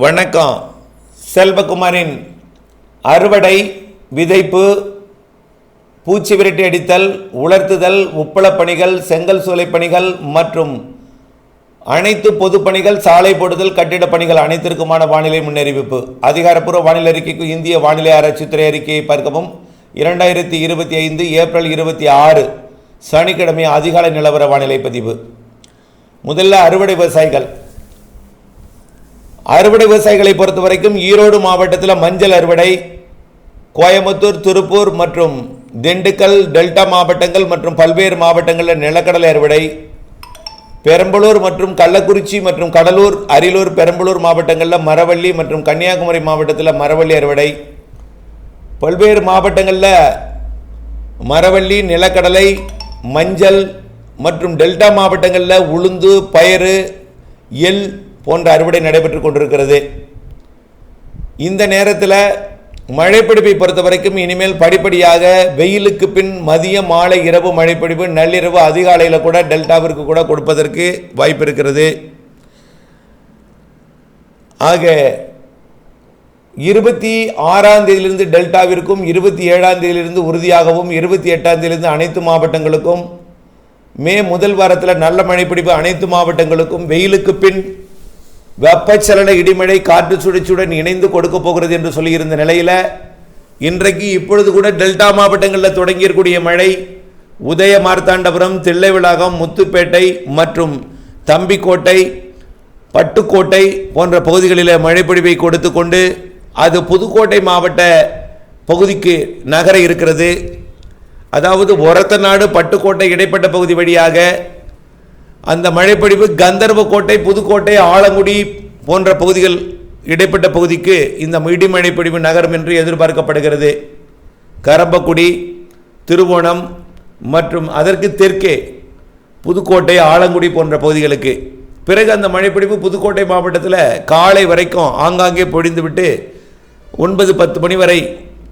வணக்கம். செல்வகுமாரின் அறுவடை விதைப்பு பூச்சி விரட்டி அடித்தல் உலர்த்துதல் உப்பளப் பணிகள் செங்கல் சூளை பணிகள் மற்றும் அனைத்து பொதுப்பணிகள் சாலை போடுதல் கட்டிடப் பணிகள் அனைத்திற்குமான வானிலை முன்னறிவிப்பு. அதிகாரப்பூர்வ வானிலை அறிக்கைக்கு இந்திய வானிலை ஆராய்ச்சித்துறை அறிக்கையை பார்க்கவும். இரண்டாயிரத்தி இருபத்தி ஐந்து ஏப்ரல் இருபத்தி ஆறு சனிக்கிழமை அதிகாலை நிலவர வானிலை பதிவு. முதல்ல அறுவடை விவசாயிகள். அறுவடை விவசாயிகளை பொறுத்த வரைக்கும் ஈரோடு மாவட்டத்தில் மஞ்சள் அறுவடை கோயம்புத்தூர் திருப்பூர் மற்றும் திண்டுக்கல் டெல்டா மாவட்டங்கள் மற்றும் பல்வேறு மாவட்டங்களில் நிலக்கடலை அறுவடை பெரம்பலூர் மற்றும் கள்ளக்குறிச்சி மற்றும் கடலூர் அரியலூர் பெரம்பலூர் மாவட்டங்களில் மரவள்ளி மற்றும் கன்னியாகுமரி மாவட்டத்தில் மரவள்ளி அறுவடை பல்வேறு மாவட்டங்களில் மரவள்ளி நிலக்கடலை மஞ்சள் மற்றும் டெல்டா மாவட்டங்களில் உளுந்து பயறு எள் போன்ற அறுவடை நடைபெற்று கொண்டிருக்கிறது. இந்த நேரத்தில் மழைப்பிடிப்பை பொறுத்த வரைக்கும் இனிமேல் படிப்படியாக வெயிலுக்கு பின் மதியம் மாலை இரவு மழைப்பிடிப்பு நள்ளிரவு அதிகாலையில் கூட டெல்டாவிற்கு கூட கொடுப்பதற்கு வாய்ப்பு இருக்கிறது. ஆக இருபத்தி ஆறாம் தேதியிலிருந்து டெல்டாவிற்கும் இருபத்தி ஏழாம் தேதியிலிருந்து உறுதியாகவும் இருபத்தி எட்டாம் தேதியிலிருந்து அனைத்து மாவட்டங்களுக்கும் மே முதல் வாரத்தில் நல்ல மழைப்பிடிப்பு அனைத்து மாவட்டங்களுக்கும் வெயிலுக்கு பின் வெப்பச்சலன இடிமழை காற்று சுழற்சியுடன் இணைந்து கொடுக்க போகிறது என்று சொல்லியிருந்த நிலையில் இன்றைக்கு இப்பொழுது கூட டெல்டா மாவட்டங்களில் தொடங்கியிருக்கூடிய மழை உதய மார்த்தாண்டபுரம் தில்லைவிளாகம் முத்துப்பேட்டை மற்றும் தம்பிக்கோட்டை பட்டுக்கோட்டை போன்ற பகுதிகளில் மழைப்பொழிவை கொடுத்து கொண்டு அது புதுக்கோட்டை மாவட்ட பகுதிக்கு நகர இருக்கிறது. அதாவது ஒரத்த நாடு பட்டுக்கோட்டை இடைப்பட்ட பகுதி வழியாக அந்த மழைப்பொழிவு கந்தர்வக்கோட்டை புதுக்கோட்டை ஆலங்குடி போன்ற பகுதிகள் இடைப்பட்ட பகுதிக்கு இந்த இடி பொழிவு நகரும் என்று எதிர்பார்க்கப்படுகிறது. கரம்பக்குடி திருவோணம் மற்றும் அதற்கு தெற்கே புதுக்கோட்டை ஆலங்குடி போன்ற பகுதிகளுக்கு. பிறகு அந்த மழைப்பிடிப்பு புதுக்கோட்டை மாவட்டத்தில் காலை வரைக்கும் ஆங்காங்கே பொழிந்துவிட்டு ஒன்பது பத்து மணி வரை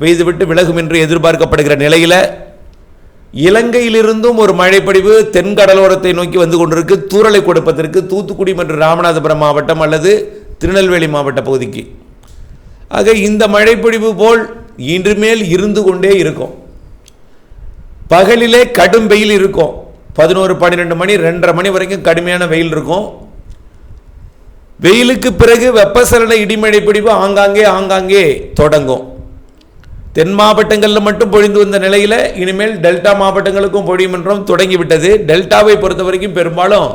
பெய்துவிட்டு விலகும் என்று எதிர்பார்க்கப்படுகிற நிலையில் இலங்கையிலிருந்தும் ஒரு மழைப்பொழிவு தென்கடலோரத்தை நோக்கி வந்து கொண்டிருக்கு. தூறலை கொடுப்பதற்கு தூத்துக்குடி மற்றும் ராமநாதபுரம் மாவட்டம் அல்லது திருநெல்வேலி மாவட்ட பகுதிக்கு. ஆக இந்த மழைப்பொழிவு போல் இன்றுமேல் இருந்து கொண்டே இருக்கும். பகலிலே கடும் வெயில் இருக்கும். பதினோரு பன்னிரெண்டு மணி ரெண்டரை மணி வரைக்கும் கடுமையான வெயில் இருக்கும். வெயிலுக்கு பிறகு வெப்பசலன இடிமழை பிடிப்பு ஆங்காங்கே ஆங்காங்கே தொடங்கும். தென் மாவட்டங்களில் மட்டும் பொழிந்து வந்த நிலையில் இனிமேல் டெல்டா மாவட்டங்களுக்கும் பொழியும் என்றும் தொடங்கிவிட்டது. டெல்டாவை பொறுத்த வரைக்கும் பெரும்பாலும்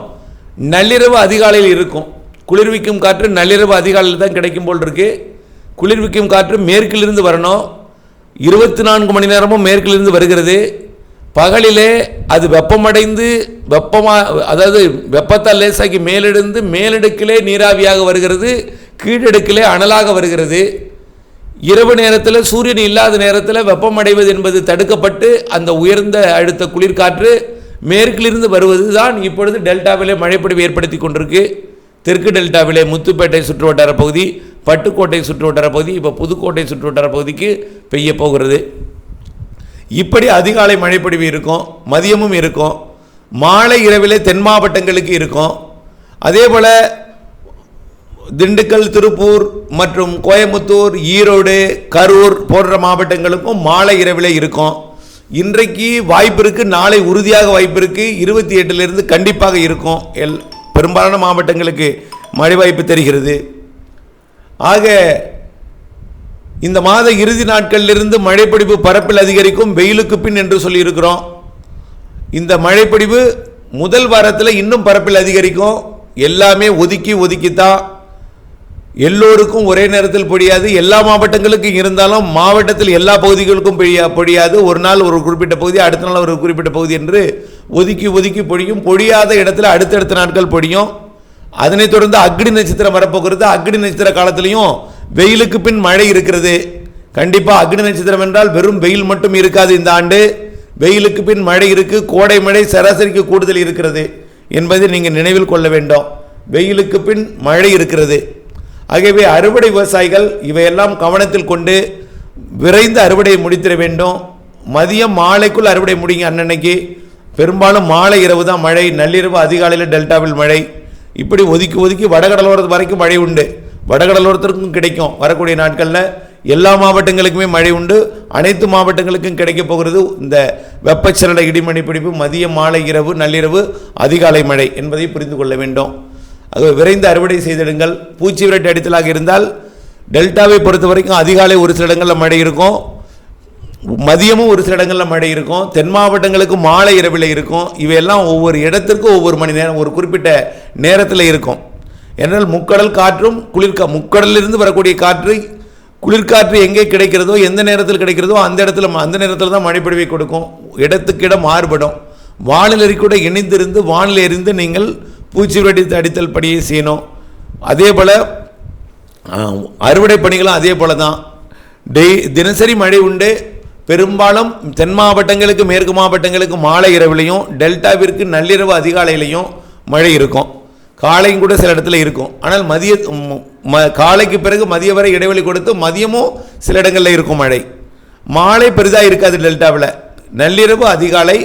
நள்ளிரவு அதிகாலையில் இருக்கும். குளிர்விக்கும் காற்று நள்ளிரவு அதிகாலையில் தான் கிடைக்கும் போல் இருக்கு. குளிர்விக்கும் காற்று மேற்கிலிருந்து வரணும். இருபத்தி நான்கு மணி நேரமும் மேற்கிலிருந்து வருகிறது. பகலிலே அது வெப்பமடைந்து வெப்பமாக அதாவது வெப்பத்தால் லேசாக்கி மேலெடுந்து மேலடுக்கிலே நீராவியாக வருகிறது. கீழடுக்கிலே அனலாக வருகிறது. இரவு நேரத்தில் சூரியன் இல்லாத நேரத்தில் வெப்பமடைவது என்பது தடுக்கப்பட்டு அந்த உயர்ந்த அழுத்த குளிர்காற்று மேற்கிலிருந்து வருவது தான் இப்பொழுது டெல்டாவிலே மழைப்பொழிவு ஏற்படுத்தி கொண்டிருக்கு. தெற்கு டெல்டாவிலே முத்துப்பேட்டை சுற்றுவட்டார பகுதி பட்டுக்கோட்டை சுற்றுவட்டார பகுதி இப்போ புதுக்கோட்டை சுற்றுவட்டார பகுதிக்கு பெய்ய போகிறது. இப்படி அதிகாலை மழைப்பொழிவு இருக்கும் மதியமும் இருக்கும் மாலை இரவிலே தென் மாவட்டங்களுக்கு இருக்கும். அதே போல் திண்டுக்கல் திருப்பூர் மற்றும் கோயம்புத்தூர் ஈரோடு கரூர் போன்ற மாவட்டங்களுக்கும் மாலை இரவிலே இருக்கும். இன்றைக்கு வாய்ப்பு இருக்குது நாளை உறுதியாக வாய்ப்பு இருக்குது இருபத்தி எட்டுலேருந்து கண்டிப்பாக இருக்கும். எல் பெரும்பாலான மாவட்டங்களுக்கு மழை வாய்ப்பு தெரிகிறது. ஆக இந்த மாத இறுதி நாட்களிலிருந்து மழைப்பிடிப்பு பரப்பில் அதிகரிக்கும் வெயிலுக்கு பின் என்று சொல்லியிருக்கிறோம். இந்த மழைப்பிடிவு முதல் வாரத்தில் இன்னும் பரப்பில் அதிகரிக்கும். எல்லாமே ஒதுக்கி ஒதுக்கித்தான் எல்லோருக்கும் ஒரே நேரத்தில் பொழியாது எல்லா மாவட்டங்களுக்கும் இருந்தாலும் மாவட்டத்தில் எல்லா பகுதிகளுக்கும் பொழியா பொழியாது ஒரு நாள் ஒரு குறிப்பிட்ட பகுதி அடுத்த நாள் ஒரு குறிப்பிட்ட பகுதி என்று ஒதுக்கி ஒதுக்கி பொழியும் பொழியாத இடத்துல அடுத்தடுத்த நாட்கள் பொழியும் அதனைத் தொடர்ந்து அக்னி நட்சத்திரம் வரப்போகிறது. அக்னி நட்சத்திர காலத்திலையும் வெயிலுக்கு பின் மழை இருக்கிறது. கண்டிப்பாக அக்னி நட்சத்திரம் என்றால் வெறும் வெயில் மட்டும் இருக்காது இந்த ஆண்டு. வெயிலுக்கு பின் மழை இருக்கு. கோடை மழை சராசரிக்கு கூடுதல் இருக்கிறது என்பதை நீங்கள் நினைவில் கொள்ள வேண்டும். வெயிலுக்கு பின் மழை இருக்கிறது. ஆகவே அறுவடை விவசாயிகள் இவையெல்லாம் கவனத்தில் கொண்டு விரைந்து அறுவடையை முடித்திட வேண்டும். மதியம் மாலைக்குள் அறுவடை முடிங்க அன்னன்னைக்கு. பெரும்பாலும் மாலை இரவு தான் மழை நள்ளிரவு அதிகாலையில் டெல்டாவில் மழை. இப்படி ஒதுக்கி ஒதுக்கி வடகடலோரத்து வரைக்கும் மழை உண்டு. வடகடலோரத்திற்கும் கிடைக்கும். வரக்கூடிய நாட்களில் எல்லா மாவட்டங்களுக்குமே மழை உண்டு. அனைத்து மாவட்டங்களுக்கும் கிடைக்கப் போகிறது இந்த வெப்பச்சலன இடிமணி பிடிப்பு மதியம் மாலை இரவு நள்ளிரவு அதிகாலை மழை என்பதை புரிந்து கொள்ள வேண்டும். அது விரைந்து அறுவடை செய்திடுங்கள். பூச்சி விரட்டு அடித்தலாக இருந்தால் டெல்டாவை பொறுத்த வரைக்கும் அதிகாலை ஒரு சில இடங்களில் மழை இருக்கும். மதியமும் ஒரு சில இடங்களில் மழை இருக்கும். தென் மாவட்டங்களுக்கு மாலை இரவில் இருக்கும். இவையெல்லாம் ஒவ்வொரு இடத்திற்கும் ஒவ்வொரு மணி நேரம் ஒரு குறிப்பிட்ட நேரத்தில் இருக்கும். ஏனால் முக்கடல் காற்றும் குளிர்கா முக்கடலிருந்து வரக்கூடிய காற்று குளிர்காற்று எங்கே கிடைக்கிறதோ எந்த நேரத்தில் கிடைக்கிறதோ அந்த இடத்துல அந்த நேரத்தில் தான் மழைப்பொழிவை கொடுக்கும். இடத்துக்கு இடம் மாறுபடும். வானிலை கூட இணைந்திருந்து வானிலை எறிந்து நீங்கள் பூச்சி வெடித்து அடித்தல் பணியை செய்யணும். அதே போல் அறுவடை பணிகளும் அதே போல் தான். டெய் தினசரி மழை உண்டு. பெரும்பாலும் தென் மாவட்டங்களுக்கு மேற்கு மாவட்டங்களுக்கு மாலை இரவிலையும் டெல்டாவிற்கு நள்ளிரவு அதிகாலையிலையும் மழை இருக்கும். காலையும் கூட சில இடத்துல இருக்கும். ஆனால் மதிய ம காலைக்கு பிறகு மதிய வரை இடைவெளி கொடுத்து மதியமும் சில இடங்களில் இருக்கும் மழை. மாலை பெரிதாக இருக்காது டெல்டாவில். நள்ளிரவு அதிகாலை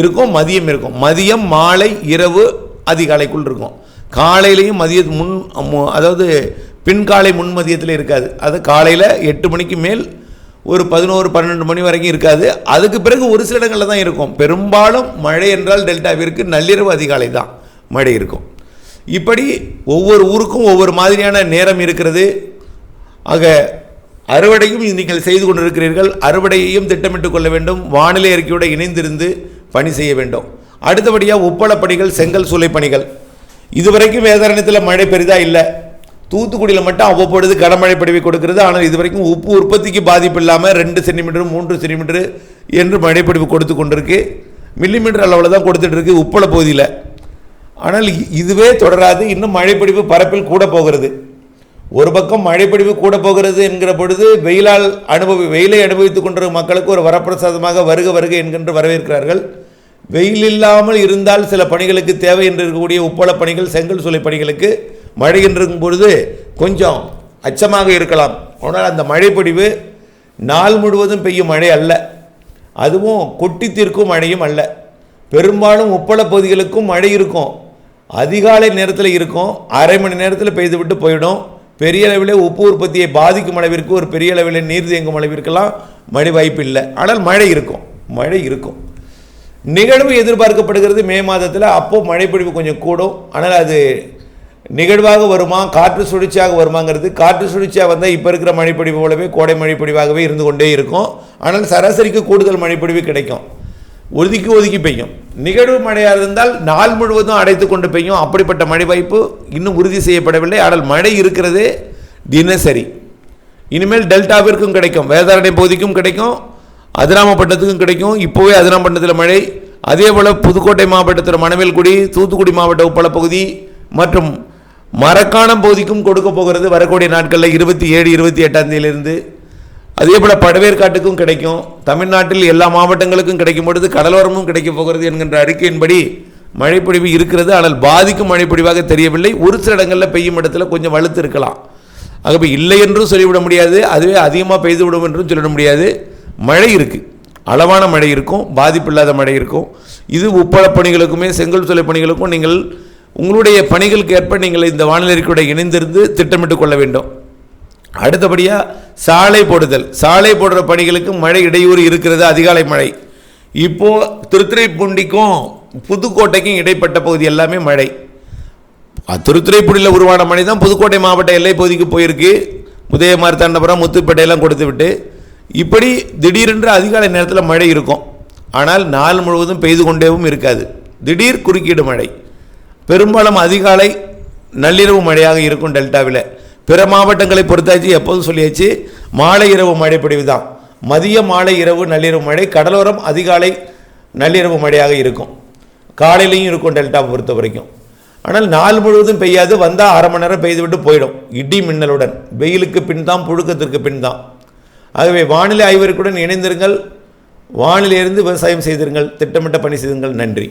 இருக்கும் மதியம் இருக்கும். மதியம் மாலை இரவு அதிகாலைக்குள் இருக்கும். காலையிலையும் மதிய முன் மு- அதாவது பின்காலை முன் மதியத்தில் இருக்காது. அது காலையில் எட்டு மணிக்கு மேல் ஒரு பதினோரு பன்னெண்டு மணி வரைக்கும் இருக்காது. அதுக்கு பிறகு ஒரு சில இடங்களில் தான் இருக்கும். பெரும்பாலும் மழை என்றால் டெல்டாவிற்கு நள்ளிரவு அதிகாலை தான் மழை இருக்கும். இப்படி ஒவ்வொரு ஊருக்கும் ஒவ்வொரு மாதிரியான நேரம் இருக்கிறது. ஆக அறுவடையும் நீங்கள் செய்து கொண்டிருக்கிறீர்கள். அறுவடையையும் திட்டமிட்டு கொள்ள வேண்டும். வானிலை அறிக்கையோடு இணைந்திருந்து பணி செய்ய வேண்டும். அடுத்தபடியாக உப்பளப்பணிகள் செங்கல் சூளை பணிகள். இதுவரைக்கும் வேதாரணத்தில் மழை பெரிதா இல்லை. தூத்துக்குடியில் மட்டும் அவ்வப்பொழுது கனமழை பொழிவை கொடுக்கிறது. ஆனால் இதுவரைக்கும் உப்பு உற்பத்திக்கு பாதிப்பு இல்லாமல் ரெண்டு சென்டிமீட்டர் மூன்று சென்டிமீட்டர் என்று மழைப்பொழிவு கொடுத்து கொண்டிருக்கு. மில்லிமீட்டர் அளவில் தான் கொடுத்துட்டு இருக்கு உப்பள பகுதியில். ஆனால் இதுவே தொடராது. இன்னும் மழைப்பொழிவு பரப்பில் கூட போகிறது. ஒரு பக்கம் மழைப்பொழிவு கூட போகிறது என்கிற பொழுது வெயிலால் அனுபவி வெயிலை அனுபவித்துக் கொண்டிருக்கும் மக்களுக்கு ஒரு வரப்பிரசாதமாக வருக வருக என்கின்ற வரவேற்கிறார்கள். வெயில் இல்லாமல் இருந்தால் சில பணிகளுக்கு தேவை என்று இருக்கக்கூடிய உப்பள பணிகள் செங்கல் சூளை பணிகளுக்கு மழை என்றிருக்கும் பொழுது கொஞ்சம் அச்சமாக இருக்கலாம். ஆனால் அந்த மழைப்பொழிவு நாள் முழுவதும் பெய்யும் மழை அல்ல. அதுவும் கொட்டி தீர்க்கும் மழையும் அல்ல. பெரும்பாலும் உப்பள பகுதிகளுக்கும் மழை இருக்கும். அதிகாலை நேரத்தில் இருக்கும். அரை மணி நேரத்தில் பெய்து விட்டு போயிடும். பெரிய அளவில் உப்பு உற்பத்தியை பாதிக்கும் அளவிற்கு ஒரு பெரிய அளவில் நீர் தேங்கும் அளவிற்கெல்லாம் மழை வாய்ப்பு இல்லை ஆனால் மழை இருக்கும். மழை இருக்கும். நிகழ்வு எதிர்பார்க்கப்படுகிறது. மே மாதத்தில் அப்போ மழைப்பொழிவு கொஞ்சம் கூடும். ஆனால் அது நிகழ்வாக வருமா? காற்று சுழற்சியாக வருமாங்கிறது காற்று சுழற்சியாக வந்தால் இப்போ இருக்கிற மழைப்பொழிவு போலவே கோடை மழைப்பொழிவாகவே இருந்து கொண்டே இருக்கும். ஆனால் சராசரிக்கு கூடுதல் மழைப்பொழிவு கிடைக்கும். ஒதுக்கி ஒதுக்கி பெய்யும். நிகழ்வு மழையாக இருந்தால் நாள் முழுவதும் அடைத்து கொண்டு பெய்யும். அப்படிப்பட்ட மழை வாய்ப்பு இன்னும் உறுதி செய்யப்படவில்லை. ஆனால் மழை இருக்கிறதே தினசரி. இனிமேல் டெல்டாவிற்கும் கிடைக்கும். வேதாரணை பகுதிக்கும் கிடைக்கும். அதிராமப்பட்டினத்துக்கும் கிடைக்கும். இப்போவே அதிராமப்பட்டினத்தில் மழை. அதே போல் புதுக்கோட்டை மாவட்டத்தில் மணவேல்குடி தூத்துக்குடி மாவட்ட உப்பள பகுதி மற்றும் மரக்காணம் பகுதிக்கும் கொடுக்க போகிறது வரக்கூடிய நாட்களில் இருபத்தி ஏழு இருபத்தி எட்டாம் தேதியிலிருந்து. அதே போல் படவேற்காட்டுக்கும் கிடைக்கும். தமிழ்நாட்டில் எல்லா மாவட்டங்களுக்கும் கிடைக்கும் பொழுது கடலோரமும் கிடைக்கப் போகிறது என்கின்ற அறிக்கையின்படி மழைப்பொழிவு இருக்கிறது. ஆனால் பாதிக்கும் மழைப்பொழிவாக தெரியவில்லை. ஒரு சில இடங்களில் பெய்யும் இடத்துல கொஞ்சம் வலுத்து இருக்கலாம். ஆகவே இல்லை என்றும் சொல்லிவிட முடியாது. அதுவே அதிகமாக பெய்து விடும் என்றும் சொல்லிவிட முடியாது. மழை இருக்குது அளவான மழை இருக்கும் பாதிப்பில்லாத மழை இருக்கும். இது உப்பள பணிகளுக்குமே செங்கல் சூளை பணிகளுக்கும் நீங்கள் உங்களுடைய பணிகளுக்கு ஏற்ப நீங்கள் இந்த வானிலை அறிக்கையோட இணைந்திருந்து திட்டமிட்டு கொள்ள வேண்டும். அடுத்தபடியாக சாலை போடுதல். சாலை போடுற பணிகளுக்கு மழை இடையூறு இருக்கிறது அதிகாலை மழை. இப்போது திருத்துறைப்பூண்டிக்கும் புதுக்கோட்டைக்கும் இடைப்பட்ட பகுதி எல்லாமே மழை. திருத்துறைப்பூண்டியில் உருவான மழை தான் புதுக்கோட்டை மாவட்ட எல்லை பகுதிக்கு போயிருக்கு. உதயமார் தண்டபுரம் முத்துப்பேட்டையெல்லாம் கொடுத்து விட்டு இப்படி திடீரென்று அதிகாலை நேரத்தில் மழை இருக்கும். ஆனால் நாள் முழுவதும் பெய்து கொண்டேவும் இருக்காது. திடீர் குறுக்கீடு மழை. பெரும்பாலும் அதிகாலை நள்ளிரவு மழையாக இருக்கும் டெல்டாவில். பிற மாவட்டங்களை பொறுத்தாச்சு எப்போதும் சொல்லியாச்சு மாலை இரவு மழை பொழிவு தான் மதிய மாலை இரவு நள்ளிரவு மழை கடலோரம் அதிகாலை நள்ளிரவு மழையாக இருக்கும். காலையிலையும் இருக்கும் டெல்டாவை பொறுத்த வரைக்கும். ஆனால் நாள் முழுவதும் பெய்யாது வந்தால் அரை மணி நேரம் பெய்து விட்டு போயிடும். இடி மின்னலுடன். வெயிலுக்கு பின் தான் புழுக்கத்திற்கு பின் தான் ஆகவே வானிலை ஆய்வருக்குடன் இணைந்திருங்கள். வானிலையிலிருந்து விவசாயம் செய்திருங்கள். திட்டமிட்ட பணி செய்துங்கள் நன்றி.